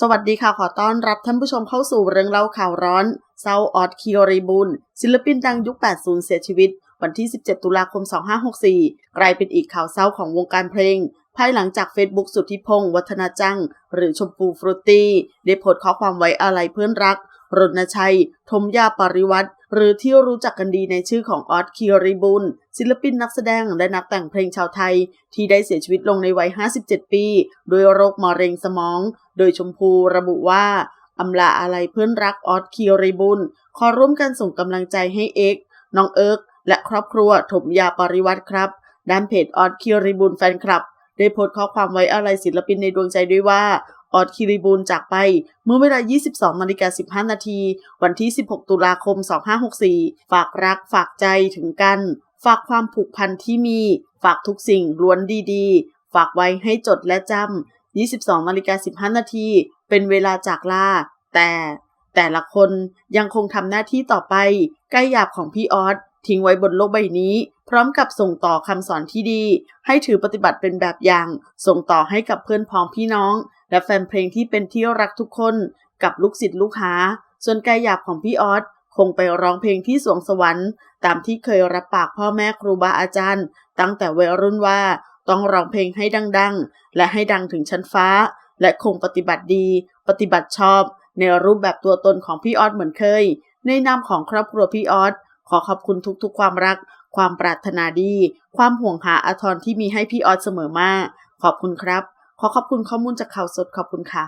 สวัสดีค่ะ ขอต้อนรับท่านผู้ชมเข้าสู่เรื่องเล่าข่าวร้อนเซาออดคิโอริบุนศิลปินดังยุค 80 เสียชีวิต วันที่ 17 ตุลาคม 2564 กลายเป็นอีกข่าวเศร้าของวงการเพลง ภายหลังจากเฟซบุ๊กสุทธิพงศ์วัฒนาจัง หรือชมพูฟรุตตี้ได้โพสต์ข้อความไว้อาลัยเพื่อนรัก รณชัยทมยาปริวัตรหรือที่รู้จักกันดีในชื่อของออสคิริบุลศิลปินนักแสดงและนักแต่งเพลงชาวไทย ที่ได้เสียชีวิตลงในวัย 57 ปี ด้วยโรคมะเร็งสมอง โดยชมพูระบุว่าอำลาอะไรเพื่อนรักออสคิริบุลขอร่วมกันส่งกำลังใจให้เอ็กน้องเอิร์กและครอบครัวถมยาปริวัตรครับ ด้านเพจออสคิริบุลแฟนคลับ ได้โพสต์ข้อความไว้อาลัยศิลปินในดวงใจด้วยว่าออดคิริบูลจากไปเมื่อเวลา 22นาฬิกา15 นาที วันที่ 16 ตุลาคม 2564 ฝากรักฝากใจถึงกัน ฝากความผูกพันที่มี ฝากทุกสิ่งล้วนดีๆ ฝากไว้ให้จดและจำ 22นาฬิกา15 นาที เป็นเวลาจากลา แต่แต่ละคนยังคงทำหน้าที่ต่อไปใกล้หยาบของพี่ออส ทิ้งไว้บนโลกใบนี้ พร้อมกับส่งต่อคำสอนที่ดี ให้ถือปฏิบัติเป็นแบบอย่าง ส่งต่อให้กับเพื่อนพ้องพี่น้อง และแฟนเพลงที่เป็นที่รักทุกคน กับลูกศิษย์ลูกหา ส่วนกายหยาบของพี่ออสคงไปร้องเพลงที่สวงสวรรค์ ตามที่เคยรับปากพ่อแม่ครูบาอาจารย์ ตั้งแต่วัยรุ่นว่าต้องร้องเพลงให้ดังๆ และให้ดังถึงชั้นฟ้า และคงปฏิบัติดี ปฏิบัติชอบ ในรูปแบบตัวตนของพี่ออสเหมือนเคย ในนามของครอบครัวพี่ออส ขอขอบคุณทุกๆ ความรัก ความปรารถนาดี ความห่วงหาอาทรที่มีให้พี่ออสเสมอมาขอบคุณครับ ขอขอบคุณข้อมูลจากข่าวสดขอบคุณค่ะ